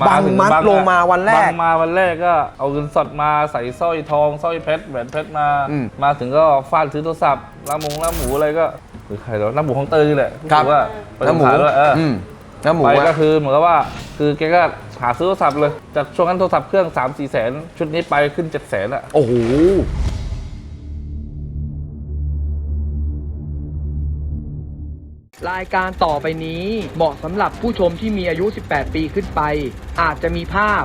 บังมัดถึลงมาวันแรกบังมาวันแรกก็เอาเงินสดมาใส่สร้อยทองสร้อยเพชรแหวนเพชรมาอืมมาถึงก็ฟาดซื้อโทรศัพท์ลาหมงลาหมูอะไรก็หรือใครแล้วน้ำหมูของเตยนี่แหละครับอว่าไปน้ำหมูสงขลาด้วยเอออมน้ำหมูไปอะก็คือเหมือนกับว่าคือแกก็หาซื้อโทรศัพท์เลยจากช่วงนั้นโทรศัพท์เครื่อง3 4แสนชุดนี้ไปขึ้น7แสนอะโอ้โห รายการต่อไปนี้เหมาะสำหรับผู้ชมที่มีอายุ 18 ปีขึ้นไป อาจจะมีภาพ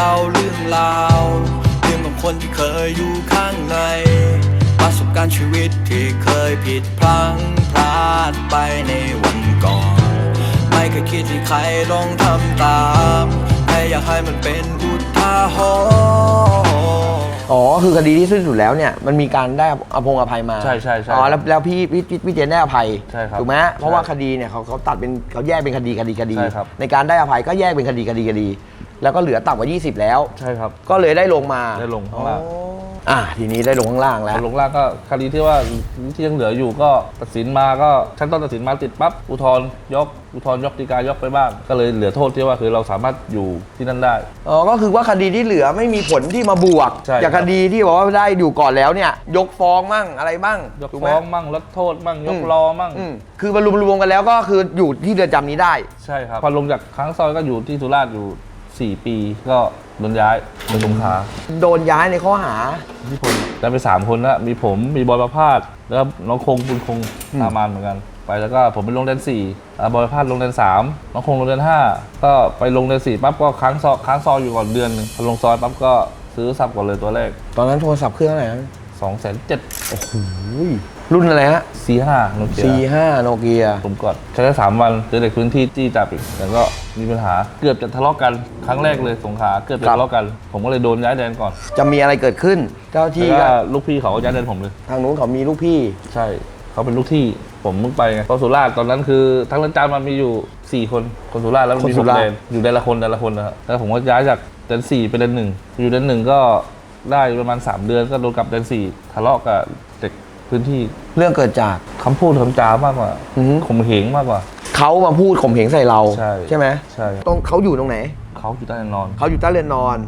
เล่าเรื่องราวเรื่องของคนที่เคยอยู่ข้างใน ประสบการณ์ชีวิตที่เคยผิดพลั้งพลาดไปในวันก่อน ไม่เคยคิดที่ใครลองทำตามแค่อยากให้มันเป็นอุทาหรณ์อ๋อ คือคดีที่สิ้นสุดแล้วเนี่ยมันมีการได้อภงอภัยมาใช่ใช่ใช่อ๋อแล้วแล้วพี่พี่พี่พี่เจนได้อภัยใช่ครับถูกไหมเพราะว่าใช่คดีเนี่ยเขาเขาตัดเป็นเขาแยกเป็นคดีคดีคดี ใช่ครับ ในการได้อภัยก็แยกเป็นคดีคดีคดี แล้วก็เหลือต่ำกว่า 20 แล้ว ใช่ครับ ก็เลยได้ลงมาได้ลงข้างล่าง อ๋ออะทีนี้ได้ลงข้างล่างแล้ว ลงล่างก็คดีที่ว่าที่ยังเหลืออยู่ก็ตัดสินมาก็ชั้นต้นตัดสินมาติดปั๊บอุทธรณ์ยกอุทธรณ์ยกฎีกายกไปบ้างก็เลยเหลือโทษที่ว่าคือเราสามารถอยู่ที่นั่นได้ อ๋อก็คือว่าคดีที่เหลือไม่มีผลที่มาบวก ใช่จากคครับดีที่บอกว่าได้อยู่ก่อนแล้วเนี่ย ยกฟ้องมั่งอะไรบ้างยกถูไหมฟ้องมั่งลดโทษมั่งยกอืมรอมั่ง อืมคือมารวมๆกันแล้วก็คืออยู่ที่เรือนจำนี้ได้ ใช่ครับ พอลงจากค้างซอยก็อยู่ที่สุราษฎร์อยู่ 4 ปีก็โดนย้ายไปสงขลาโดนย้ายในข้อหาที่ผมได้ไปสามคนนะมีผมมีบอยประพาสแล้วก็น้องคงคุณคงอืมตามมาเหมือนกัน ไปแล้วก็ผมไปลงเดือนสี่อ่าบอยประพาสลงเดือนสามน้องคงลงเดือนห้าก็ไปลงเดือนสี่ปั๊บก็ค้างซอยค้างซอยอยู่ก่อนเดือนหนึงพอลงซอยปั๊บก็ซื้อสับก่อนเลยตัวแรกตอนนั้นโทรศัพท์เครื่องอะไรนะ สองแสนเจ็ด โอ้โหรุ่นอะไรฮะสี่ห้าโนเกีย C5 โนเกียผมกดใช้ได้สามวันเจอเด็กพื้นที่จี้จับอีกแล้วก็มีปัญหาเกือบจะทะเลาะกันครั้งแรกเลยสงขลาเกือบจะครับทะเลาะกัน ผมก็เลยโดนย้ายแดนก่อนจะมีอะไรเกิดขึ้น เจ้าที่แล้วก็ก็ลูกพี่เขาก็ย้ายแดนผมเลย ทางนู้นเขามีลูกพี่ ใช่ เขาเป็นลูกที่ผมมึงไปไงเพราะสุราษฎร์ตอนนั้นคือทั้งเรือนจำมันมีอยู่ 4 คน คนสุราษฎร์แล้วมันมีคนสุหกราษฎร์ แดนอยู่แดนละคนแดนละคนนะครับแล้วผมก็ย้ายจากแดนสี่ไปแดนหนึ่งอยู่แดนหนึ่งก็ ได้ประมาณ 3 เดือนก็โดนกลับแดนสี่ทะเลาะกับเด็กพื้นที่เรื่องเกิดจาก คำพูดคำจามากกว่าอือฮึ ข่มเหงมากกว่า เขามาพูดข่มเหงใส่เราใช่ ไหมใช่ตรงเขาอยู่ตรงไหน เขาอยู่ใต้นอนเขาอยู่ใต้เรือนนอน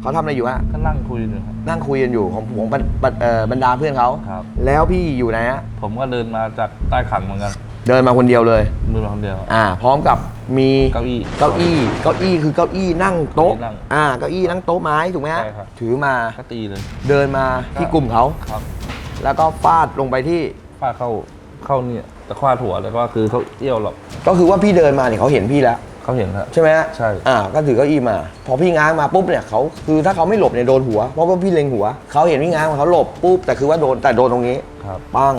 เขาทำอะไรอยู่ฮะก็นั่งคุยอยู่ครับ นั่งคุยกันอยู่ของของบรรบรรเอ่อบรรดาเพื่อนเขาครับ แล้วพี่อยู่ไหนฮะผมก็เดินมาจากใต้ขังเหมือนกัน เดินมาคนเดียวเลย มือมาคนเดียวอ่า พร้อมกับมีเก้าอี้เก้าอี้ เก้าอี้คือเก้าอี้นั่งโต๊ะเก้าอี้นั่งอ่า เก้าอี้นั่งโต๊ะไม้ถูกไหมฮะใช่ครับ ถือมาก็ตีเลย เดินมาที่กลุ่มเขา ครับแล้วก็ฟาดลงไปที่ ฟาดเข้าเข้าเนี่ยตะควาดหัวแล้วก็คือเขาเอี้ยวหรอกก็คือว่าพี่เดินมาเนี่ยเขาเห็นพี่แล้ว เขาเห็นครับ ใช่ไหมฮะใช่ อ่า ก็ถือเก้าอี้มา พอพี่ง้างมาปุ๊บเนี่ยเขาคือถ้าเขาไม่หลบเนี่ยโดนหัว เพราะว่าพี่เล็งหัว เขาเห็นพี่ง้างมาเขาหลบปุ๊บแต่คือว่าโดนแต่โดนตรงนี้ ครับ ปัง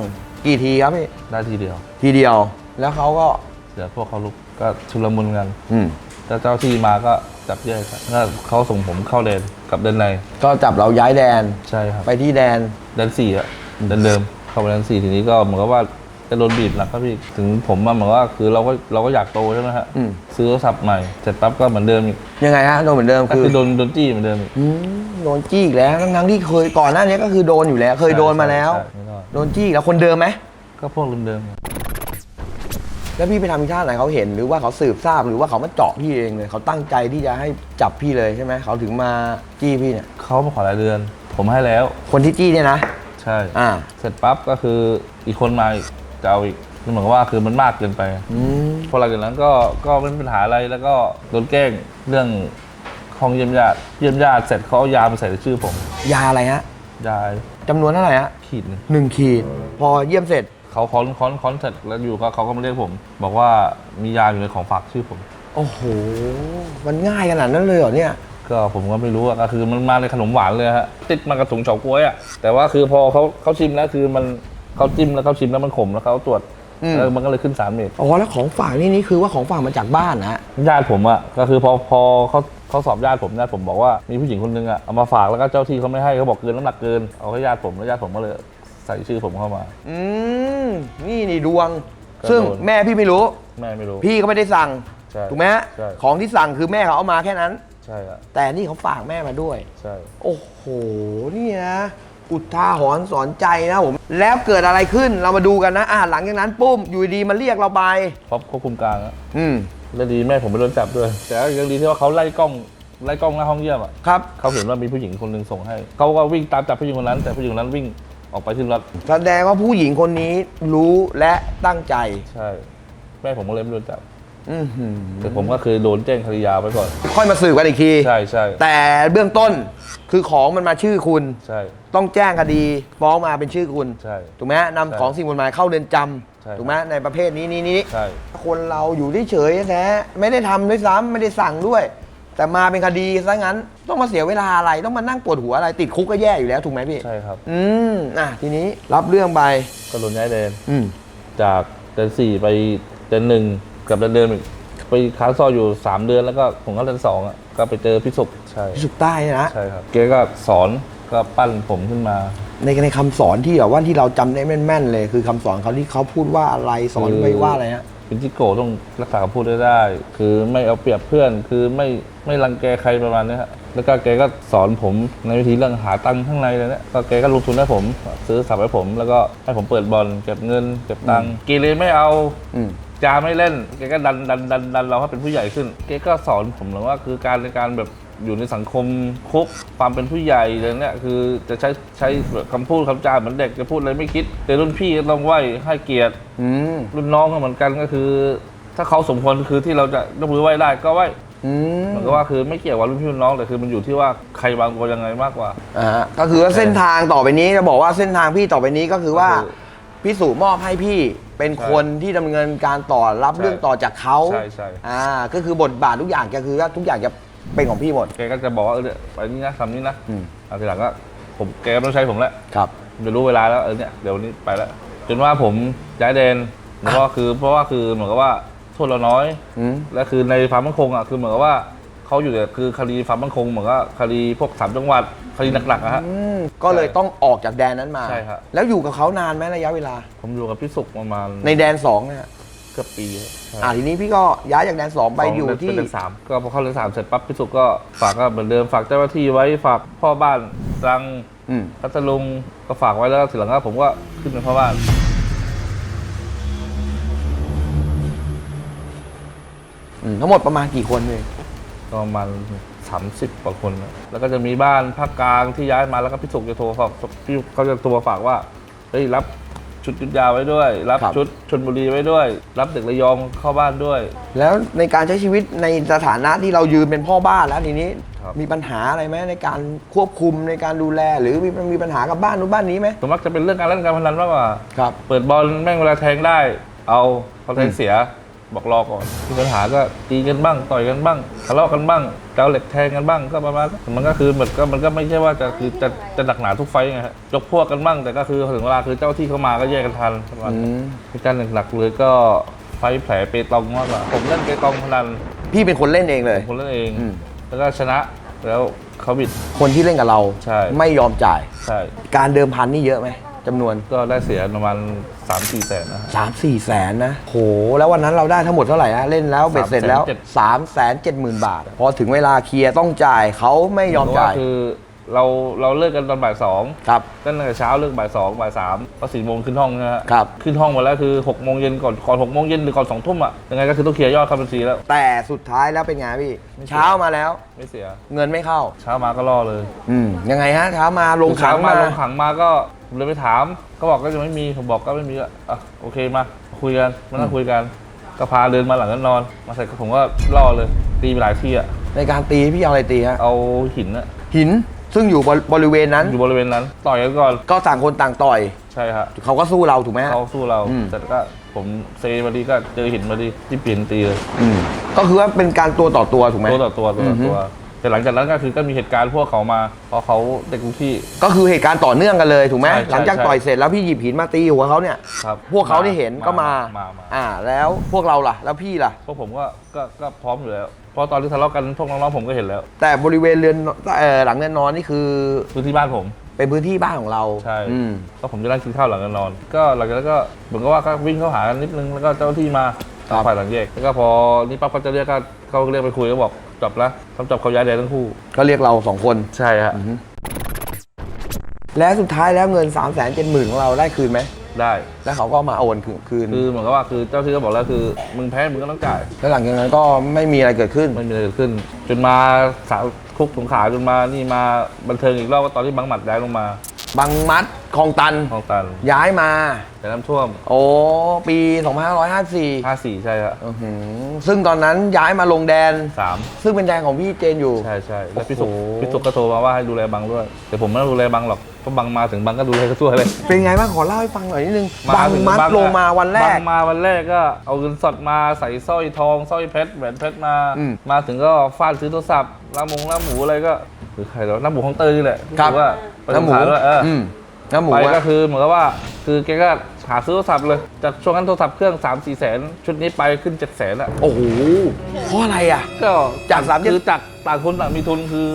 กี่ทีครับพี่ ได้ทีเดียว ทีเดียว แล้วเขาก็เดี๋ยวพวกเขาลุกก็ชุลมุนกันอืมแล้วเจ้าที่มาก็จับแยกกันแล้วเขาส่งผมเข้าแดนกับแดนในก็จับเราย้ายแดนใช่ครับไปที่แดนแดนสี่อะแดนเดิมเข้าไปแดนสี่ทีนี้ก็เหมือนกับว่าจะโดนบีบหนักครับพี่ถึงผมมาเหมือนว่าคือเราก็เราก็อยากโตใช่ไหมฮะอืม ซื้อโทรศัพท์ใหม่เสร็จปั๊บก็เหมือนเดิมอีกยังไงฮะโดนเหมือนเดิมก็คือคือโดนโดนจี้เหมือนเดิมอีก อืมโดนจี้อีกแล้วทั้งๆที่เคยก่อนหน้านี้ก็คือโดนอยู่แล้ว เคยโดนมาแล้ว ใช่ใช่ไม่รอด โดนจี้อีกแล้วคนเดิมไหมก็พวกเดิม แล้วพี่ไปทำอีท่าไหนเขาเห็น หรือว่าเขาสืบทราบหรือว่าเขามาเจาะพี่เองเลยเขาตั้งใจที่จะให้จับพี่เลยใช่ไหมเขาถึงมาจี้พี่เนี่ยๆเขามาขอรายเดือน ผมให้แล้ว คนที่จี้เนี่ยนะ ใช่ อ่า เสร็จปั๊บก็คืออีกคนมาอีกจะเอาอีกคือเหมือนกับว่าคือมันมากเกินไปอืม พอหลังจากนั้นก็ก็ไม่มีปัญหาอะไรแล้วก็โดนแกล้งเรื่องห้องเยี่ยมญาติเยี่ยมญาติเสร็จเขาเอายามาใส่ในชื่อผมยาอะไรฮะยาจำนวนเท่าไหร่ฮะขีดหนึงหนึ่งขีด พอเยี่ยมเสร็จ เขาค้อนค้อนค้อนเสร็จแล้วอยู่ก็เขาก็มาเรียกผม บอกว่ามียาอยู่ในของฝากชื่อผม โอ้โห มันง่ายขนาดนั้นเลยเหรอเนี่ย ก็ผมก็ไม่รู้อะก็คือมันมาในขนมหวานเลยฮะติดมากระถุงเฉาก๊วยอะแต่ว่าคือพอเขาเขาชิมแล้วคือมันเขาจิ้มแล้วเขาชิมแล้วมันขมแล้วเขาตรวจอืม แล้วมันก็เลยขึ้น3เมตร อ๋อแล้วของฝากนี่นี่คือว่าของฝากมาจากบ้านนะฮะญาติผมอะก็คือพอพอเขาเขาสอบญาติผมญาติผมบอกว่ามีผู้หญิงคนนึงอะเอามาฝากแล้วก็เจ้าที่เขาไม่ให้เขาบอกเกินน้ำหนักเกินเอาให้ญาติผมแล้วญาติผมก็เลย ใส่ชื่อผมเข้ามา อืมนี่นี่ดวง ก็ซึ่งโดนแม่พี่ไม่รู้ แม่ไม่รู้ พี่ก็ไม่ได้สั่ง ใช่ถูกไหมฮะใช่ ของที่สั่งคือแม่เขาเอามาแค่นั้น ใช่ครับแต่นี่เขาฝากแม่มาด้วย ใช่ โอ้โห นี่นะอุทาหรณ์สอนใจนะผม แล้วเกิดอะไรขึ้นเรามาดูกันนะอ่าหลังจากนั้นปุ้มอยู่ดีๆมาเรียกเราไป เพราะควบคุมกลางอะอืมแล้วดีแม่ผมไม่โดนจับด้วย แต่ก็ยังดีที่ว่าเขาไล่กล้องไล่กล้องหน้าห้องเยี่ยมอะครับ เขาเห็นว่ามีผู้หญิงคนหนึ่งส่งให้ เขาก็วิ่งตามจับผู้หญิงคนนั้น แต่ผู้หญิงคนนั้นวิ่ง ออกไปขึ้นรถแสดงว่าผู้หญิงคนนี้รู้และตั้งใจ ใช่ แม่ผมก็เลยไม่โดนจับอือหือแต่ผมก็เคยโดนแจ้งคดียาไว้ก่อน ค่อยมาสืบกันอีกที ใช่ใช่แต่เบื้องต้นคือของมันมาชื่อคุณ ใช่ ต้องแจ้งคดีฟ้องมาเป็นชื่อคุณ ใช่ ถูกไหมฮะนำของสิ่งกฎหมายเข้าเรือนจใช่ำถูกไหมในประเภทนี้นี้นี้ใช่ คนเราอยู่เฉยๆแท้ไม่ได้ทำด้วยซ้ำไม่ได้สั่งด้วย แต่มาเป็นคดีซะงั้นต้องมาเสียเวลาอะไรต้องมานั่งปวดหัวอะไรติดคุกก็แย่อยู่แล้วถูกไหมพี่ใช่ครับ อืมอะทีนี้รับเรื่องไปก็โดนย้ายเดนอืมจากเดือนสี่ไปเดือนหนึ่งกับเดือนเดือนอีกไปค้างซอยอยู่สามเดือนแล้วก็ผมก็เดือนสองอะก็ไปเจอพี่สุกใช่พิสุกใต้เนี่ยนะใช่ครับเกก็สอนก็ปั้นผมขึ้นมา ในในคำสอนที่แบบว่าที่เราจำได้แม่นๆเลย คือคำสอนเขาที่เขาพูดว่าอะไรสอนไว้ว่าอะไรฮะ เป็นจิโก้ต้องรักษาคำพูดได้ได้ คือไม่เอาเปรียบเพื่อน คือไม่ ไม่รังแกใครประมาณเนี้ยฮะแล้วก็แกก็สอนผมในวิธีเรื่องหาตังค์ข้างในเลยเนี่ยก็แกก็ลงทุนให้ผมซื้อสับให้ผม แล้วก็ให้ผมเปิดบอลเก็บเงินเก็บตังค์กีเรไม่เอาอืมจาไม่เล่นแกก็ดันดันดันดันเราให้เป็นผู้ใหญ่ขึ้นแกก็สอนผมเลยว่าคือการในการแบบอยู่ในสังคมคุกความเป็นผู้ใหญ่อะไรเนี่ยคือจะใช้ใช้แบบคำพูดคำจาเหมือนเด็กจะพูดอะไรไม่คิด แต่รุ่นพี่ก็ต้องไหวให้เกียรติอืมรุ่นน้องก็เหมือนกันก็คือ ถ้าเขาสมควรคือที่เราจะยกมือไหว้ได้ก็ไหว้ อืมเหมือนกับว่าคือไม่เกี่ยวกับรุ่นพี่รุ่นน้องแต่คือมันอยู่ที่ว่าใครวางตัวยังไงมากกว่า อ่าฮะก็คือว่าเส้นทางต่อไปนี้จะบอกว่าเส้นทางพี่ต่อไปนี้ก็คือว่าก็คือพี่สุมอบให้พี่เป็นใช่คนที่ดำเนินการต่อรับใช่เรื่องต่อจากเขาใช่ใช่ อ่าก็คือบทบาททุกอย่างก็คือว่าทุกอย่างจะเป็นของพี่หมด แกก็จะบอกว่าเออเนี่ยไปนี่นะทำนี่นะอืม เอาทีหลังก็ผมแกก็ต้องใช้ผมแหละครับจะรู้เวลาแล้วเออเนี่ยเดี๋ยววันนี้ไปแล้วจนว่าผมย้ายแดนเพราะว่าคือเพราะว่าคือเหมือนกับว่า โทษเราน้อย อืม และคือในความมั่นคงอะคือเหมือนกับว่าเขาอยู่เนี่ยคือคดีความมั่นคงเหมือนกับคดีพวกสามจังหวัดคดีหนักๆอะฮะ อืม ก็เลยต้องออกจากแดนนั้นมา ใช่ครับ แล้วอยู่กับเขานานไหมระยะเวลา ผมอยู่กับพี่สุกประมาณในแดนสองเนี่ยเกือบปีครับใช่อ่าทีนี้พี่ก็ย้ายจากแดนสองไปอยู่ที่ เป็นเดือนสามก็พอเข้าเดือนสามเสร็จปั๊บพี่สุกก็ฝากก็เหมือนเดิมฝากเจ้าหน้าที่ไว้ฝากพ่อบ้านรังอืม พัทลุงก็ฝากไว้แล้วทีหลังก็ผมก็ขึ้นเป็นพ่อบ้าน อืมทั้งหมดประมาณกี่คนเลยก็ประมาณสามสิบกว่าคนนะแล้วก็จะมีบ้านภาคกลางที่ย้ายมาแล้วก็พี่สุกจะโทรฝากพี่เขาจะโทรฝากว่าเฮ้ยรับชุดยุทธยาไว้ด้วยรับครับชุดชนบุรีไว้ด้วย รับเด็กระยองเข้าบ้านด้วย แล้วในการใช้ชีวิตในสถานะที่เรายืนเป็นพ่อบ้านแล้วทีนี้ ครับ มีปัญหาอะไรไหมในการควบคุมในการดูแล หรือมีมีปัญหากับบ้านนู้นบ้านนี้ไหมส่วนมากจะเป็นเรื่องการเล่นการพนันมากกว่า ครับ เปิดบอลแม่งเวลาแทงได้ เอาพอแทงเสีย บอกรอก่อนมีปัญหาก็ตีกันบ้างต่อยกันบ้างทะเลาะกันบ้างเกาเหล็กแทงกันบ้างก็ประมาณนั้นมันก็คือมันก็มันก็ไม่ใช่ว่าจะคือจะจะหนักหนาทุกไฟต์ไงฮะยกพวกกันบ้างแต่ก็คือถึงเวลาคือเจ้าที่เข้ามาก็แยกกันทันประมาณอืนั้นมเหตุการณ์หนักๆเลยก็ไฟท์แผลเปตองมากกว่าผมเล่นเปตองพนันพี่เป็นคนเล่นเองเลยผมเล่นเองอืมแล้วก็ชนะแล้วเขาบิดคนที่เล่นกับเราใช่ไม่ยอมจ่าย ใช่ การเดิมพันนี่เยอะไหมจำนวนก็ได้เสียประมาณ สามสี่แสนนะฮะ สามสี่แสนนะโห แล้ววันนั้นเราได้ทั้งหมดเท่าไหร่นะเล่นแล้วเบ็ดเสร็จแล้วสามแสนเจ็ดหมื่นบาท พอถึงเวลาเคลียร์ต้องจ่ายเขาไม่ยอมจ่ายเพระว่คือเราเราเลิกกันตอนบ่ายสองครับตั้งแต่เช้าเลิกบ่ายสองบ่ายสามก็สี่โมงขึ้นห้องนะฮะครับ ขึ้นห้องมาแล้วคือหกโมงเย็นก่อนก่อนหกโมงเย็นหรือก่อนสองทุ่มอะยังไงก็คือต้องเคลียร์ยอดเข้าบัญชีแล้ว แต่สุดท้ายแล้วเป็นไงพี่ เช้ามาแล้ว ไม่เสีย เงินไม่เข้า เช้ามาก็รอเลย อืมยังไงฮะเช้ามาลงขังเช้มาลงขังมาก็ ผมเลยไปถาม ก็บอกก็จะไม่มี ผมบอกก็ไม่มีก็อะโอเคมา คุยกัน มานั่งคุยกัน ก็พาเดินมาหลังกันนอน มาเสร็จก็ผมก็ล่อเลย ตีไปหลายที่อะ ในการตีพี่เอาอะไรตีฮะเอาหินอะหินซึ่งอยู่บริเวณนั้น อยู่บริเวณนั้น ต่อยกันก่อน ก็ต่างคนต่างต่อย ใช่ฮะเขาก็สู้เราถูกไหมฮะ เขาสู้เรา อืมเสร็จก็ผมเซมาดีก็เจอหินมาดีที่เปลี่ยนตีเลย อืมก็คือว่าเป็นการตัวต่อตัวถูกไหม ตัวต่อตัวตัวต่อตัว อือฮึ แต่หลังจากนั้นก็คือก็มีเหตุการณ์พวกเขามาเพราะเขาเด็กทุกที่ ก็คือเหตุการณ์ต่อเนื่องกันเลยถูกไหมใช่ใช่หลังจากใช่ต่อยเสร็จแล้วพี่หยิบหินมาตีหัวเขาเนี่ย ครับพวกเขาได้เห็นก็มามามา อ่า แล้วพวกเราล่ะ แล้วพี่ล่ะ พวกผมก็ก็ก็พร้อมอยู่แล้วเพราะตอนที่ทะเลาะกันพวกน้องๆผมก็เห็นแล้วแต่บริเวณเรือนเอ่อหลังเรือนนอนนี่คือพื้นที่บ้านผม เป็นพื้นที่บ้านของเราใช่อืมก็ผมจะนั่งกินข้าวหลังกันนอน ก็หลังจากนั้นก็เหมือนกับว่าก็วิ่งเข้าหากันนิดนึงแล้วก็เจ้าหน้าที่มาครับฝ่ายหลังแยกแล้วก็พอนี่ปั๊บเขาจะเรียกก็เขาเรียกไปคุยก็บอก จบละทำจบเขาย้ายแดนทั้งคู่ ก็เรียกเราสองคนใช่ฮะและสุดท้ายแล้วเงิน3ามแสนเจ็ดหมื่นของเราได้คืนไหม ได้แล้วเขาก็มาโอนคืนคืนคือเหมือนกับว่าคือเจ้าที่ก็บอกแล้วคือมึงแพ้มึงก็ต้องจ่ายแล้วหลังจากนั้นก็ไม่มีอะไรเกิดขึ้น ไม่มีอะไรเกิดขึ้น จนมาสาวคุกสงขลาจนมานี่มาบันเทิงอีกรอบก็ตอนที่บังหมัดย้ายลงมา บางมัดคลองตัน คลองตันย้ายมา แต่น้ำท่วม โอ้ปี 2554 54 ใช่ครับอื้อหือซึ่งตอนนั้นย้ายมาลงแดน สามซึ่งเป็นแดนของพี่เจนอยู่ ใช่ใช่แล้วพี่สุกโอ้โห พี่สุกก็โทรมาว่าให้ดูแลบังด้วย แต่ผมไม่ต้องดูแลบังหรอกเพราะบังมาถึงบังก็ดูแลก็ทั่วเลยเป็นไงบ้างขอเล่าให้ฟังหน่อยนิดนึงมาบางถึงมัดบังลงมาวันแรบัก งมาวันแรกก็เอาเงินสดมาใส่สร้อยทองสร้อยเพชรแหวนเพชรมา อืม มาถึงก็ฟาดซื้อโทรศัพท์ลาบมงลาบหมูอะไรก็ หรือใครแล้วลาบหมูของเตยนี่แหละครับอว่าไปน้ำหมูสงขลาด้วยเออออืมน้ำหมูไปอะ ก็คือเหมือนกับว่าคือแกก็หาซื้อโทรศัพท์เลย จากช่วงนั้นโทรศัพท์เครื่อง 3 4แสน ชุดนี้ไปขึ้น 7 แสนอะ โอ้โหเพราะอะไรอะ ก็จาก3คือจากต่างคนต่างมีทุนคือ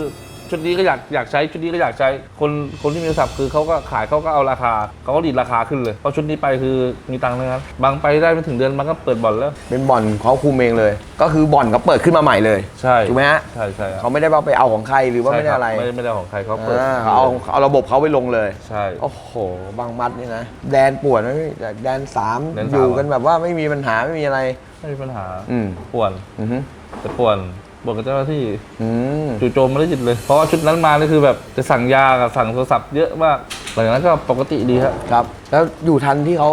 ชุดนี้ก็อยากอยากใช้ชุดนี้ก็อยากใช้คนคนที่มีโทรศัพท์คือเขาก็ขายเขาก็เอาราคาเขาก็ดีดราคาขึ้นเลยเพราะชุดนี้ไปคือมีตังค์นะครับบางไปได้ไม่ถึงเดือนมันก็เปิดบ่อนแล้ว เป็นบ่อนเขาคุมเองเลย ก็คือบ่อนเขาเปิดขึ้นมาใหม่เลยใช่ถูกไหมฮะใช่ใช่ครับเขาไม่ได้ว่าไปเอาของใครหรือว่าไม่ได้อะไรใช่คบไม่ไม่ได้ของใครเขาเปิดอ่าเขาเอาเอาระบบเขาไปลงเลย ใช่ โอ้โห บางมัดนี่นะ แดนปวดไหมพี่แต่แดนสามแดนสาม อยู่กันแบบว่าไม่มีปัญหาไม่มีอะไรไม่มีปัญหาอืมป่วน อือฮึ แต่ป่วน ป่วนกับเจ้าหน้าที่อืม จู่โจมไม่ได้จิตเลย เพราะว่าชุดนั้นมานี่คือแบบจะสั่งยากับสั่งโทรศัพท์เยอะมากหลังจากนั้นก็ปกติดีครับครับ แล้วอยู่ทันที่เขา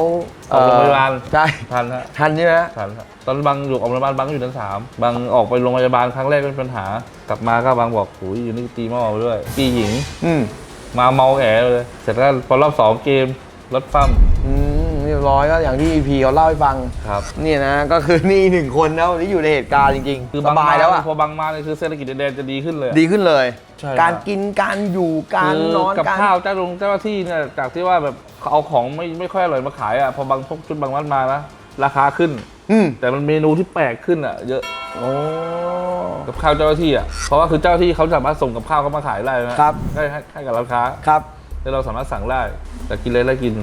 ออกโรงพยาบาล ใช่ ทันฮะ ทันใช่ไหมฮะทันครับตอนบางอยู่ออกโรงพยาบาลบางก็อยู่ชั้นสามบางออกไปโรงพยาบาลครั้งแรกก็เป็นปัญหา กลับมาก็บางบอกโอ้ยอยู่นี่ตีหม้อไปด้วยตีหญิง อืมมาเมาแอเลย เสร็จแล้วพอรอบสองเกมรถฟั่ม อืมเรียบร้อยก็อย่างที่พีเขาเล่าให้ฟังครับนี่นะก็คือนี่หนึ่งคนนะวันนี้อยู่ในเหตุการณ์จริงคือๆสบายแล้วอะพอบางมาเนี่ยคือเศรษฐกิจในแดนจะดีขึ้นเลยอะดีขึ้นเลยใช่การครับกินการอยู่การคืนอนกับการข้าวเจ้าลงเจ้าหน้าที่เนี่ยจากที่ว่าแบบเอาของไม่ไม่ค่อยอร่อยมาขายอะพอบางพวกชุดบางวัดมานะราคาขึ้นอืมแต่มันเมนูที่แปลกขึ้นอะเยอะโอ้กับข้าวเจ้าหน้าที่อะ เพราะว่าคือเจ้าหน้าที่เขาสามารถส่งกับข้าวเข้ามาขายได้นะครับให้ให้ให้กับร้านค้า ครับ แล้วเราสามารถสั่งได้แต่กินเลยได้กิน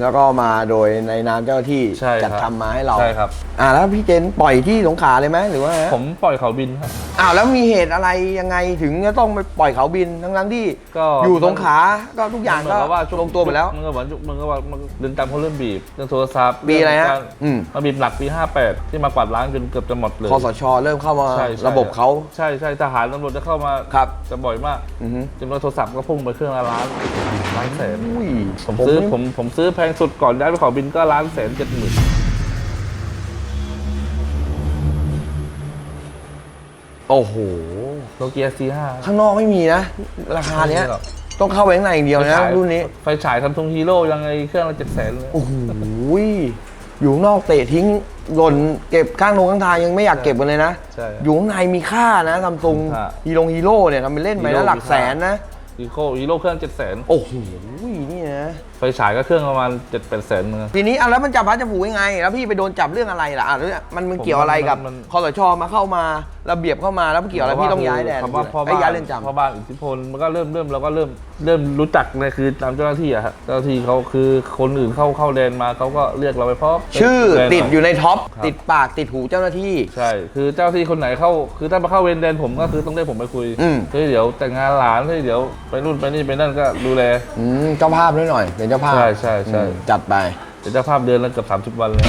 แล้วก็มาโดยในนามเจ้าหน้าที่ใช่ครับจัดทำมาให้เราใช่ครับ อ่าแล้วพี่เจนปล่อยที่สงขลาเลยไหมหรือว่าไงฮะผมปล่อยเขาบินครับ อ้าวแล้วมีเหตุอะไรยังไงถึงจะต้องไปปล่อยเขาบินทั้งทั้งๆที่ก็ อยู่สงขลาก็ทุกอย่างก็เหมืนบว่าช่ลงตัวหมดแล้ว มันก็เหมือนมันก็ว่ามันเดินตามเขาเริ่มบีบเรื่องโทรศัพท์ปีอะไรฮะเงการอืม มาบีบหลักปี 58 ที่มากวาดล้างจนเกือบจะหมดเลยคอสชเริ่มเข้ามาใช่ใช่ระบบเขา ใช่ใช่ทหารตำรวจจะเข้ามาครับจะบ่อยมากอือฮึ จำนวนโทรศัพท์ก็พุ่งไปเครื่องละล้านล้านแสนอุ้ยผมซื้อผมผมซื้อแพงสุดก่อนย้ายไปขอบินก็ล้านแสนเจ็ดหมื่นโอ้โหโนเกียซีห้าข้างนอกไม่มีนะ ราคาเนี้ยไม่มีหรอกต้องเข้าไปข้างในอย่างเดียวนะ รุ่นนี้ ไฟฉายทำทุงฮีโร่ยังไงเครื่องละเจ็ดแสนเลย โอ้โหอยู่ข้างนอกเตะทิ้งหล่นเก็บข้างลงข้างทางยังไม่อยากเก็บกันเลยนะใช่อยู่ข้างในมีค่านะซัมซุงค่าฮีโร่ฮีโร่เนี่ยทำเป็นเล่นไปฮีโร่นะหลักมีค่าแสนนะฮีโร่ฮีโร่เครื่องเจ็ดแสนโอ้โหนี่นะ ไฟฉายก็เครื่องประมาณเจ็ดแปดแสนเหมือนกันทีนี้อะแล้วมันจับพัดจับผูยังไง แล้วพี่ไปโดนจับเรื่องอะไรล่ะอะแล้วเนี่ยมันมันเกี่ยวอะไรกับมัน คอสชมาเข้ามาระเบียบเข้ามาแล้วมันเกี่ยวอะไรพี่ต้องย้ายแดนคำว่าพ่อไอ้บ้านย้ายเรือนจำ พ่อบ้านอิทธิพลมันก็เริ่มเริ่มเราก็เริ่มเริ่มรู้จักเนี่ยคือตามเจ้าหน้าที่อะฮะเจ้าหน้าที่เขาคือคนอื่นเข้าเข้าแดนมาเขาก็เรียกเราไปพบชื่อแดนหน่ติดอยู่ในท็อปครับติดปากติดหูเจ้าหน้าที่ ใช่ คือเจ้าที่คนไหนเข้า คือถ้ามาเข้าเวรแดนผมก็คือต้องเรียกผมไปคุยอืม เฮ้ยเดี๋ยวแต่งงานหลานเฮ้ยเดี๋ยวไปนู่นไปนี่ไปนั่นก็ดูแล อืมเจ้าภาพด้วยหน่อยเป็นเจ้าภาพใช่ใช่ใช่ อืมจัดไปเดี๋ยวเจ้าภาพเดือนละเกือบสามสิบวันเลย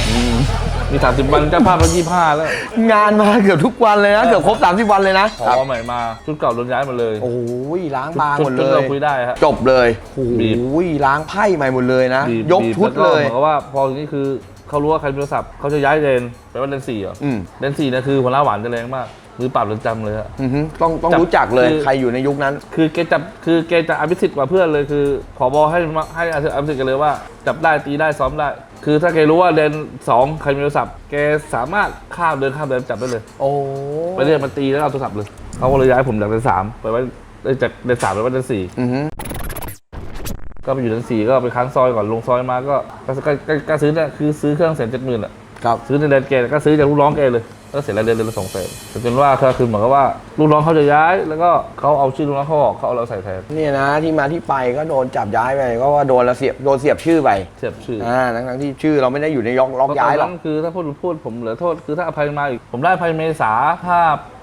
มีสามสิบวันเจ้าภาพละยี่ห้าแล้วงานมาเกือบทุกวันเลยนะเกือบครบ 30 วันเลยนะขอใหม่มาชุดเก่าโดนย้ายหมาเลยโอ้ยล้างบางชุหมดดชุดเลเราย คุยได้ฮะ จบเลยโอ้บีบยล้างไพ่ใหม่หมดเลยนะ บีบยกบีบชุดแวเลก็ย เหมือนกับว่าพอทีนี้คือเขารู้ว่าใครมีโทรศัพท์เขาจะย้ายเดนไปว่าเดนสี่เหรออืมเดนสี่เนี่ยคือหัวหน้าหวานจะแรงมาก มือปราบเรือนจำเลยฮะอือฮึต้องต้องจับรู้จักเลยคือ ใครอยู่ในยุคนั้น คือแกจับคือแกจะอภิสิทธิ์กว่าเพื่อนเลยคือขอบอให้มาให้อภิสิทธิ์กันเลยว่า จับได้ตีได้ซ้อมได้ คือถ้าแกรู้ว่าเดนสองใครมีโทรศัพท์แกสามารถข้ามเดินข้ามเดินจับได้เลย โอ้ไปเรียกมันตีแล้วเอาโทรศัพท์เลยเขาก็เลยย้ายผมจากเดือนสามไปไว้เอ้ยจากเดือนสามไปไว้เดือนสี่อือฮึก็ไปอยู่เดือนสี่ก็ไปค้างซอยก่อนลงซอยมาก็ก็ก็ก็ก็ซื้อเนี่ยคือซื้อเครื่องแสนเจ็ดหมื่นอะครับ ซื้อในเดือนแกก็ซื้อจากลูกน้องแกเลย ก็เสร็จแล้วเดือนเดือนละสองแสนแต่จนว่าก็คือเหมือนกับว่าลูกน้องเขาจะย้าย แล้วก็เขาเอาชื่อลูกน้องเขาออกเขาเอาเราใส่แทนเนี่ยนะที่มาที่ไปก็โดนจับย้ายไปก็ว่าโดนเราเสียบโดนเสียบชื่อไปเสียบชื่อออ่าทั้งๆที่ชื่อเราไม่ได้อยู่ในล็อกล็อกย้ายหรอกตนนั้นคือถ้าพูดพูดผมเหลือโทษคือถ้าอภัยมาอีกผมได้อภัยเมษาห้า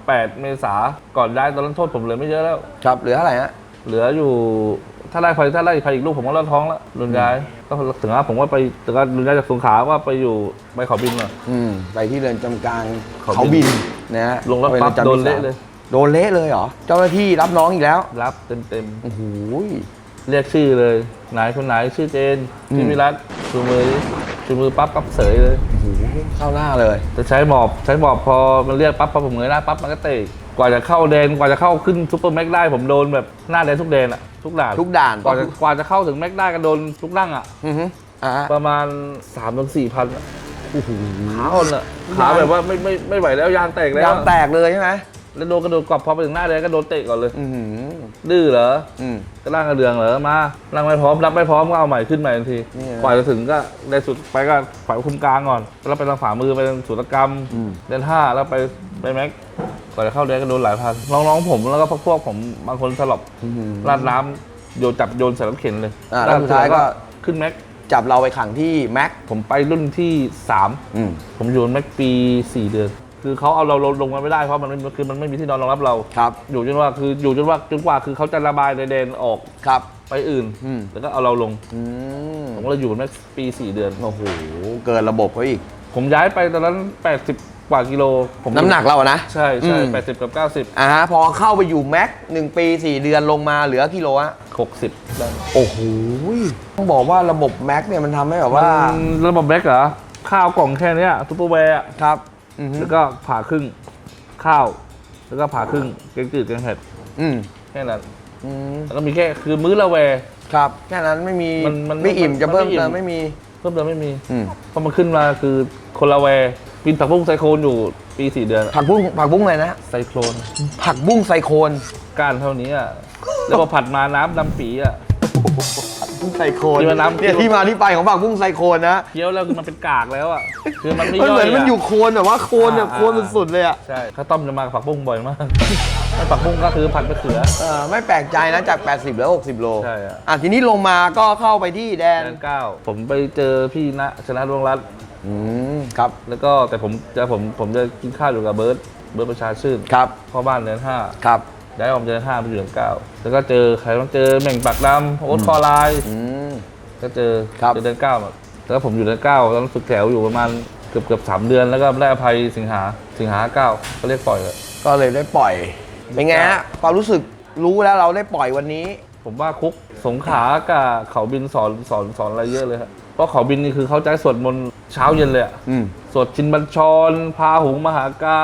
แปดเมษาก่อนย้ายตอนนั้นโทษผมเหลือไม่เยอะแล้ว ครับเหลือเท่าไหร่ฮะ เหลืออยู่ ถ้าได้ภัยถ้าได้ภัยอีกลูกผมก็รอดท้องแล้วรุนย้ายก็ถึงว่าผมว่าไปถึงว่ารุนย้ายจากสงขลาว่าไปอยู่ไปเขาบินมา อืมไปที่เรือนจำกลางเขาเขาบิบินนนะฮะลงแล้วไปปั๊บรือนจำโดนที่เละสามเลย โดนเละเลยเหรอ เจ้าหน้าที่รับน้องอีกแล้ว รับเต็มเต็มโอ้โหๆเรียกชื่อเลยไหนคนไหนชื่อเจนชื่อมวิรัตชูมือดิชูมือปั๊บปั๊บเสยเลยโอ้โหเข้าหน้าเลยจะใช้หมอบใช้หมอบพอมันเรียกปั๊บปั๊บผมเงยหน้าปั๊บมันก็เตะกว่าจะเข้าแดนกว่าจะเข้าขึ้นซูเปอร์แม็กได้ผมโดนแบบหน้าแดนทุกแดนอะ ทุกด่านทุกด่านกว่าจะกว่าจะเข้าถึงแม็กได้ก็โดนทุกนั่งอะอือฮึอ่าประมาณ3ามถึงสี่พันอะโอ้โหขาอ่อนอะขาแบบว่าไม่ไม่ไม่ไหวแล้วยางแตกแล้วยางแตกเลยใช่ไหม แล้วโดนกระโดดกรอบพอไปถึงหน้าแดนก็โดนเตะก่อนเลย อือหือดื้อเหรออืม ก็ร่างกระเดืองเหรอมาร่างไม่พร้อมรับไม่พร้อมก็เอาใหม่ขึ้นใหม่ทันทีนี่นะกว่าจะถึงก็ในสุดไปก็ฝ่ายคุมกลางก่อนแล้วไปทางฝ่ามือไปทางสุรกรรมอืม เดือนห้าแล้วไปไปแม็กกว่าจะเข้าแดนก็โดนหลายพันน้องๆผมแล้วก็พวกพวกผมบางคนสลบอื้อหือ ราดน้ำโยนจับโยนใส่รถเข็นเลยอ่าแล้วสุดท้ายก็ ขึ้นแม็กจับเราไปขังที่แม็กผมไปรุ่นที่สามอืมผมอยู่แม็กปีสี่เดือน คือเขาเอาเราลงลงมาไม่ได้เพราะมันไม่คือมันไม่มีที่นอนรองรับเรา ครับ อยู่จนว่าคืออยู่จนว่าจนกว่าคือเขาจะระบายในแดนออกครับ ไปอื่น อืม แล้วก็เอาเราลง อืมผมก็เลยอยู่แม็กปีสี่เดือน โอ้โหเกินระบบเขาอีก ผมย้ายไปตอนนั้น 80 กว่ากิโล ผมน้ำหนักเราอะนะใช่ใช่อืมแปดสิบกับเก้าสิบอ่าฮะพอเข้าไปอยู่แม็กหนึ่งปีสี่เดือนลงมาเหลือกิโลฮะหกสิบได้โอ้โหต้องบอกว่าระบบแม็กเนี่ยมันทำให้แบบว่า มันระบบแม็กเหรอ ข้าวกล่องแค่เนี้ยซุปเปอร์แวร์อะครับ อือฮึ แล้วก็ผ่าครึ่งข้าว แล้วก็ผ่าครึ่งแกงจืดแกงเผ็ดอืมแค่นั้นอืมแล้วก็มีแค่คือมื้อละแวร์ครับแค่นั้นไม่มีมันมันไม่อิ่มมันจะเพิ่มไม่อิ่มเติมไม่มี เพิ่มเติมไม่มีอืมเพราะมันขึ้นมาคือคนละแวร์กินผักบุ้งไซโคลนอยู่ปีสี่เดือนอะผักบุ้งผักบุ้งอะไรนะไซโคลนผักบุ้งไซโคนก้านเท่านี้อะแล้วพอผัดมาน้ำดำปีอะ บุ้งไซโคนที่มันน้ำ เนี่ยที่มาที่ไปของผักบุ้งไซโคนนะเคี้ยวแล้วคือมันเป็นกากแล้วอะคือมันไม่มันย่เหอมือยนมันอะอยู่โคนแบบว่าโคนแบบอ่า โคนสุดๆเลยอะใช่ข้าวต้มจะมากับผักบุ้งบ่อยมากแล้วผักบุ้งก็คือผัดมะเขือ เออไม่แปลกใจนะจาก 80เหลือ60 โลใช่อะ อะทีนี้ลงมาก็เข้าไปที่แดนแดนเก้าผมไปเจอพี่ณชนะดวงรัตน์อืมครับแล้วก็แต่ผมจะผมผมจะกินข้าวอยู่กับเบิร์ตเบิร์ตประชาชื่นครับพ่อบ้านเดือนห้าครับ ย้ายออกเดือนห้าไปอยู่เดือนเก้าแล้วก็เจอใครต้องเจอแม่งปากดำโอ๊ตคอลายอืม ก็เจอครับ เจอเดือนเก้าอะแล้วก็ผมอยู่เดือนเก้าตอนนั้นฝึกแถวอยู่ประมาณเกือบเกือบสามเดือนแล้วก็ได้อภัยสิงหาสิงหาเก้าก็เรียกปล่อยเลย ก็เลยได้ปล่อย เป็นไงฮะความรู้สึกรู้แล้วเราได้ปล่อยวันนี้ ผมว่าคุกสงขลากับเขาบินสอนสอนสอนอะไรเยอะเลยครับเพราะเขาบินนี่คือเขาจะให้สวดมนต์เช้าเย็นเลยอะอืม สวดชินบัญชร พาหุงมหากา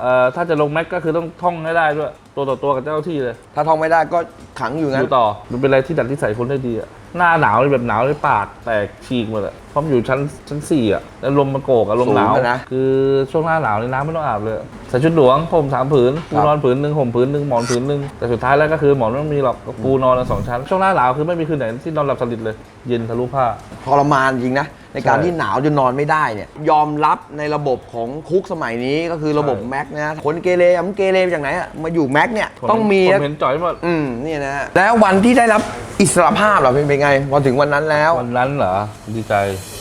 เอ่อถ้าจะลงแม็กก็คือต้องท่องให้ได้ด้วย ตัวต่อตัวกับเจ้าหน้าที่เลยถ้าท่องไม่ได้ก็ขังอยู่องั้นยู่ต่อ มันเป็นอะไรที่ดัดที่ใส่คนได้ดีอะหน้าหนาวนี่แบบหนาวเลยปากแตกฉีกหมดอะเพราะมันอยู่ชั้นชั้นสี่อะแล้วลมมันโกกอะลมหนาว สูงอะนะคือช่วงหน้าหนาวนี่น้ำไม่ต้องอาบเลยอะใส่ชุดหลวงห่มสามผืนปูครับ นอนผืนหนึ่งห่มผืนหนึ่งหมอนผืนหนึ่งแต่สุดท้ายแล้วก็คือหมอนไม่ต้องมีหรอกก็ปูนอนกันสองชั้น ช่วงหน้าหนาวคือไม่มีคืนไหนที่นอนหลับสนิทเลย เย็นทะลุผ้า ทรมานจริงนะ ในการใช่ที่หนาวจนนอนไม่ได้เนี่ยยอมรับในระบบของคุกสมัยนี้ก็คือระบบใช่ แม็กนะคนเกเรอะมันเกเรมาจากไหนอะมาอยู่แม็กเนี่ยผมต้องมีผนะ มเห็นจ่อยหมดอืมนี่นะฮะแล้ววันที่ได้รับอิสรภาพเหรอเป็นเป็นไงพอถึงวันนั้นแล้ว วันนั้นเหรอดีใจ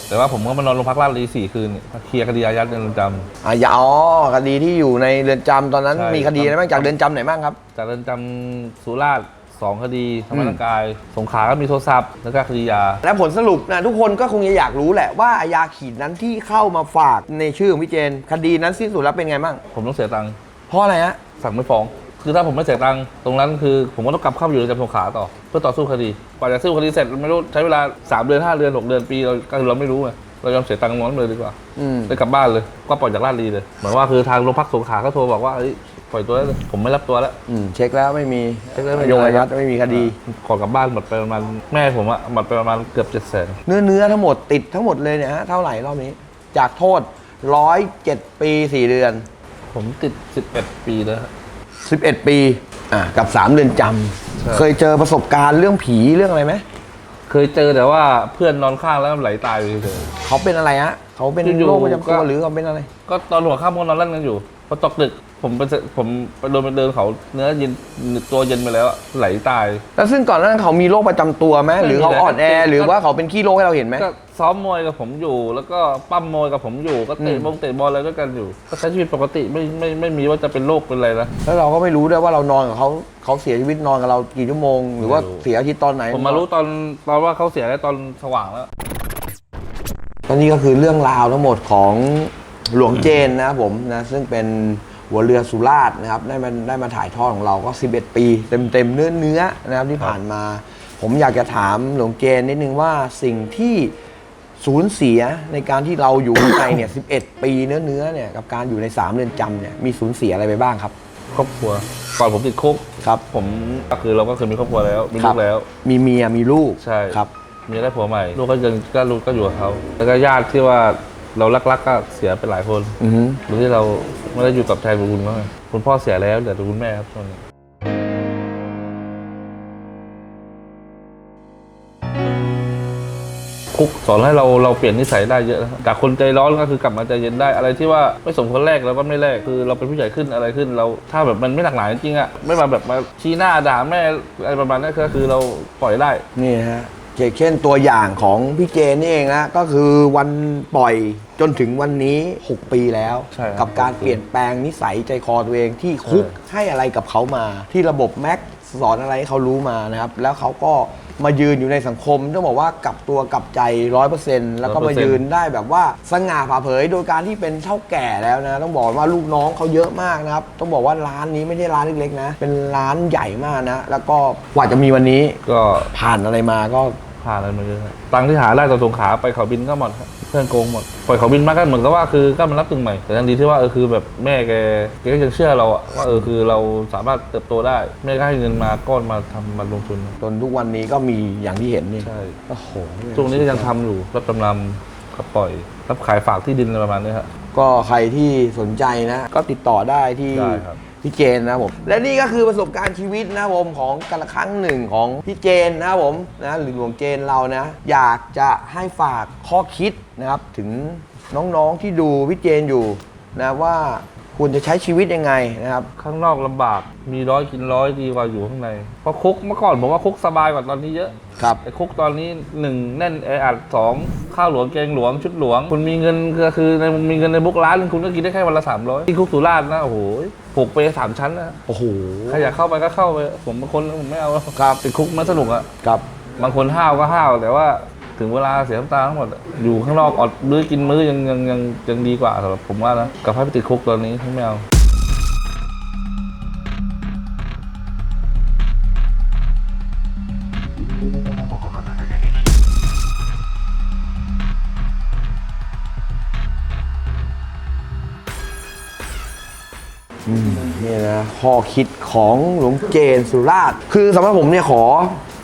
แต่ว่าผมก็มานอนโรงพักลาดบุรีสี่คืนเนี่ยเคลียร์คดีอายัดในเรือนจ อะอย่าอ๋อคดีที่อยู่ในเรือนจำตอนนั้นใช่มีคดีอะไรบ้างจากเรือนจำไหนบ้างครับำจากเรือนจำสุราษฎร์สองคดีทำร้ายร่างกาย สงขลาก็มีโทรศัพท์แล้วก็คดียา และผลสรุปนะทุกคนก็คงจะอยากรู้แหละว่ายาขีดนั้นที่เข้ามาฝากในชื่อของพี่เจน คดีนั้นสิ้นสุดแล้วเป็นไงบ้างผมต้องเสียตังค์เพราะอะไรฮะสั่งไม่ฟ้อง คือถ้าผมไม่เสียตังค์ตรงนั้นคือผมก็ต้องกลับเข้าไปอยู่ในจำสงขลาต่อ เพื่อต่อสู้คดีกว่าจะสู้คดีเสร็จไม่รู้ใช้เวลา 3 เดือน 5 เดือน 6 เดือนปีเราก็คือเราไม่รู้ไงเรายอมเสียตังค์น้อนเลยดีกว่าอืม เลยกลับบ้านเลยก็ปล่อยจากลาดลีเลยเหมือนว่าคือทางโรงพักสงขลาเขาโทรบอกว่าเอ้ยปล่อยตัวได้เลยผมไม่รับตัวแล้ว อืมเช็คแล้วไม่มีเช็คแล้วไม่มียงอายัดไม่มีคดีขอกลับบ้านหมดไปประมาณแม่ผมอะหมดไปประมาณเกือบเจ็ดแสนเนื้อเนื้อทั้งหมดติดทั้งหมดเลยเนี่ยฮะเท่าไหร่รอบนี้ จากโทษร้อยเจ็ดปีสี่เดือน ผมติดสิบเอ็ดปีแล้วฮะ 11 ปีอะกับ 3 เรือนจำเคยเจอประสบการณ์เรื่องผีเรื่องอะไรไหมเคยเจอแต่ว่าเพื่อนนอนข้างแล้วไหลตายไปเฉย เขาเป็นอะไรฮะเขาเป็นอยู่ๆโรคประจำตัวก็หรือเขาเป็นอะไรก็ตอนหัวข้ามก็นอนเล่นกันอยู่ พอตกดึกผมไปเจอผมไปโดนไปเดินเขาเนื้อเย็นตัวเย็นไปแล้วอะไหลตาย แล้วซึ่งก่อนหนานั้นเขามีโรคประจำตัวไหมไม่มีหรือเขาเลยอ่อนแอก็หรือว่าเขาเป็นขี้โรคให้เราเห็นไหม ก็ซ้อมมวยกับผมอยู่ แล้วก็ปั้มมวยกับผมอยู่ก็เตะอืมบงเตะบอลอะไรด้วยกันอยู่ก็ใช้ชีวิตปกติไม่ไม่ไม่มีว่าจะเป็นโรคเป็นอะไรนะ แล้วเราก็ไม่รู้ด้วยว่าเรานอนกับเขาเขาเสียชีวิตนอนกับเรากี่ชั่วโมง หรือว่าไม่รู้ เสียชีวิตตอนไหนผมมารู้ตอนตอนว่าเขาเสียแล้วตอนสว่างแล้วตอนนี้ก็คือเรื่องราวทั้งหมดของ หลวงเจนนะครับผมนะซึ่งเป็นหัวเรือสุราษฎร์นะครับได้มาได้มาถ่ายทอดของเราก็ 11 ปี เต็มเต็มๆเนื้อเนื้อๆนะครับที่ผ่านมา ผมอยากจะถามหลวงเจนนิดนึงว่าสิ่งที่สูญเสียในการที่เราอยู่ข้างในเนี่ย11 ปีเนื้อเนื้อๆเนี่ยกับการอยู่ในสามเรือนจำเนี่ยมีสูญเสียอะไรไปบ้างครับ ครอบครัวก่อนผมติดคุกครับ ผมก็คือเราก็เคยมีครอบครัวแล้วมีคลูรับกแล้ว มีเมียมีลูกใช่ครับมีได้ผัวใหม่ ลูกก็ยังก็ลูกก็อยู่กับเขาแล้วก็ญาติที่ว่า เรารักๆก็เสียไปหลายคนอือฮึหรือที่เราไม่ได้อยู่กับแทนคุณเขาไงคุณพ่อเสียแล้วเหลือแต่คุณแม่ครับตอนนี้ คุกสอนให้เราเราเปลี่ยนนิสัยได้เยอะนะครับจากคนใจร้อนก็คือกลับมาใจเย็นได้อะไรที่ว่าไม่สมควรแรกเราก็ไม่แรกคือเราเป็นผู้ใหญ่ขึ้นอะไรขึ้น เราถ้าแบบมันไม่หนักหนาจริงๆอะไม่มาแบบมาชี้หน้าด่าแม่อะไรประมาณนั้นก็คือเราปล่อยได้ นี่ฮะ เช่นตัวอย่างของพี่เจนนี่เองนะก็คือวันปล่อยจนถึงวันนี้ 6 ปีแล้ว ใช่ครับ กับการเปลี่ยนแปลงนิสัยใจคอตัวเองที่คุกให้อะไรกับเขามา ที่ระบบแม็กสอนอะไรให้เขารู้มานะครับ แล้วเขาก็มายืนอยู่ในสังคมต้องบอกว่ากลับตัวกลับใจร้อยเปอร์เซ็นต์แล้วก็มา100%ยืนได้แบบว่าสง่าผ่าเผยโดยการที่เป็นเท่าแก่แล้วนะ ต้องบอกว่าลูกน้องเขาเยอะมากนะครับ ต้องบอกว่าร้านนี้ไม่ใช่ร้านเล็กๆนะ เป็นร้านใหญ่มากนะ แล้วก็กว่าจะมีวันนี้ก็ ผ่านอะไรมาก็ ผ่านอะไรมาเยอะครับตังค์ที่หาได้ตอนสงขลาไปเขาบินก็หมดครับเพื่อนโกงหมดปล่อยเขาบินมาก็เหมือนกับว่าคือก็มันรับตึงใหม่ แต่ยังดีที่ว่าเออคือแบบแม่แกแกก็ยังเชื่อเราอะว่าเออคือเราสามารถเติบโตได้ แม่ก็ให้เงินมาก้อนมาทำมาลงทุนจนทุกวันนี้ก็มีอย่างที่เห็นนี่ใช่ โอ้โหช่วงนี้ก็ยังทำอยู่รับจำนำกับปล่อย รับขายฝากที่ดินอะไรประมาณนี้ครับ ก็ใครที่สนใจนะ ก็ติดต่อได้ที่ ได้ครับ พี่เจนนะครับผม และนี่ก็คือประสบการณ์ชีวิตนะครับผมของกันละครั้งหนึ่งของพี่เจนนะครับผมนะหรือหลวงเจนเรานะ อยากจะให้ฝากข้อคิดนะครับถึงน้องๆที่ดูพี่เจนอยู่นะว่าควรจะใช้ชีวิตยังไงนะครับ ข้างนอกลำบากมีร้อยกินร้อยดีกว่าอยู่ข้างใน เพราะคุกเมื่อก่อนผมว่าคุกสบายกว่าตอนนี้เยอะครับไอ้คุกตอนนี้หนึ่งแน่นแออัดสองข้าวหลวงแกงหลวงชุดหลวง คุณมีเงินก็คือในมีเงินในบุ๊กร้านหนึ่งคุณก็กินได้แค่วันละสามร้อยที่คุกสุราษฎร์นะโอ้โห ผูกเปสามชั้นนะโอ้โหใครอยากเข้าไปก็เข้าไป ผมบางคนผมไม่เอาครับติดคุกมันสนุกอะครับบางคนห้าวก็ห้าวแต่ว่าถึงเวลาเสียน้ำตาทั้งหมดอะอยู่ข้างนอกอดมื้อกินมื้อยังยังยังยังดีกว่าสำหรับผมว่านะกับให้ไปติดคุกตอนนี้ไม่เอา นี่นะข้อคิดของหลวงเจนสุราษฎร์คือสำหรับผมเนี่ยขอ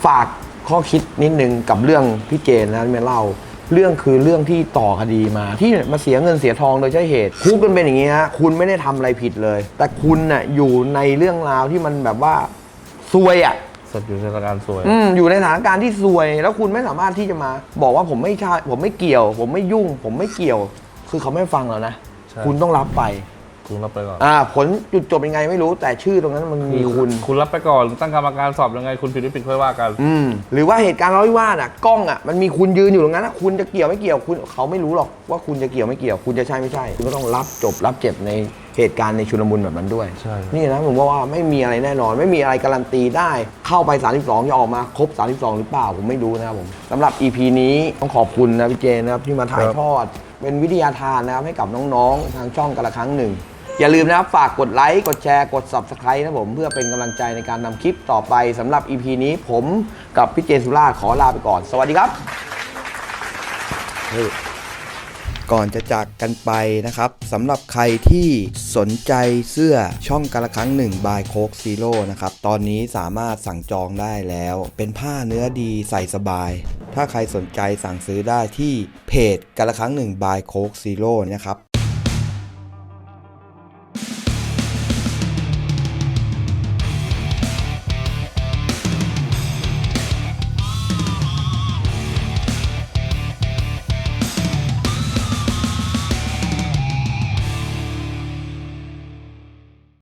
ฝากข้อคิดนิดนึงกับเรื่องพี่เจนนะที่มาเล่า เรื่องคือเรื่องที่ต่อคดีมา ที่มาเสียเงินเสียทองโดยใช่เหตุคุกกันเป็นอย่างนี้ฮะคุณไม่ได้ทำอะไรผิดเลย แต่คุณน่ะอยู่ในเรื่องราวที่มันแบบว่าซวยอะสัตว์อยู่ในสถานการณ์สวยอืมอยู่ในสถานการณ์ที่ซวย แล้วคุณไม่สามารถที่จะมาบอกว่าผมไม่ใช่ผมไม่เกี่ยว ผมไม่ยุ่ง ผมไม่เกี่ยว คือเขาไม่ฟังเรานะใช่คุณต้องรับไป คุณรับไปก่อน อ่าผลจุดจบยังไงไม่รู้แต่ชื่อตรงนั้นมันมีคุณ คุณรับไปก่อน ตั้งกรรมการสอบยังไง คุณผิดไม่ผิดค่อยว่ากัน อืมหรือว่าเหตุการณ์ร้อยว่าสอะกล้องอะมันมีคุณยืนอยู่ตรงนั้นอะคุณจะเกี่ยวไม่เกี่ยวคุณเขาไม่รู้หรอกว่าคุณจะเกี่ยวไม่เกี่ยว คุณจะใช่ไม่ใช่ คุณก็ต้องรับจบรับเจ็บในเหตุการณ์ในชุลมุนแบบนั้นด้วยใช่ นี่นะผมว่าว่าไม่มีอะไรแน่นอน ไม่มีอะไรการันตีได้ เข้าไป 32 จะออกมาครบ 32 หรือเปล่าผมไม่รู้นะครับผมสำหรับ EP นี้ต้องขอบคุณนะพี่เจนะครับที่มาถ่ายทอด เป็นวิทยาทานนะครับให้กับน้องๆ ทางช่องกันละครั้งหนึ่ง อย่าลืมนะครับฝากกดไลค์กดแชร์กด Subscribe นะผมเพื่อเป็นกำลังใจในการนำคลิปต่อไปสำหรับ EP นี้ผมกับพี่เจนสุราขอลาไปก่อน สวัสดีครับ ก่อนจะจากกันไปนะครับสำหรับใครที่สนใจเสื้อช่องกาละครั้งหนึ่งบายโคกซีโร่นะครับ ตอนนี้สามารถสั่งจองได้แล้ว เป็นผ้าเนื้อดีใส่สบาย ถ้าใครสนใจสั่งซื้อได้ที่เพจกาละครั้งหนึ่งบายโคกซีโร่นะครับ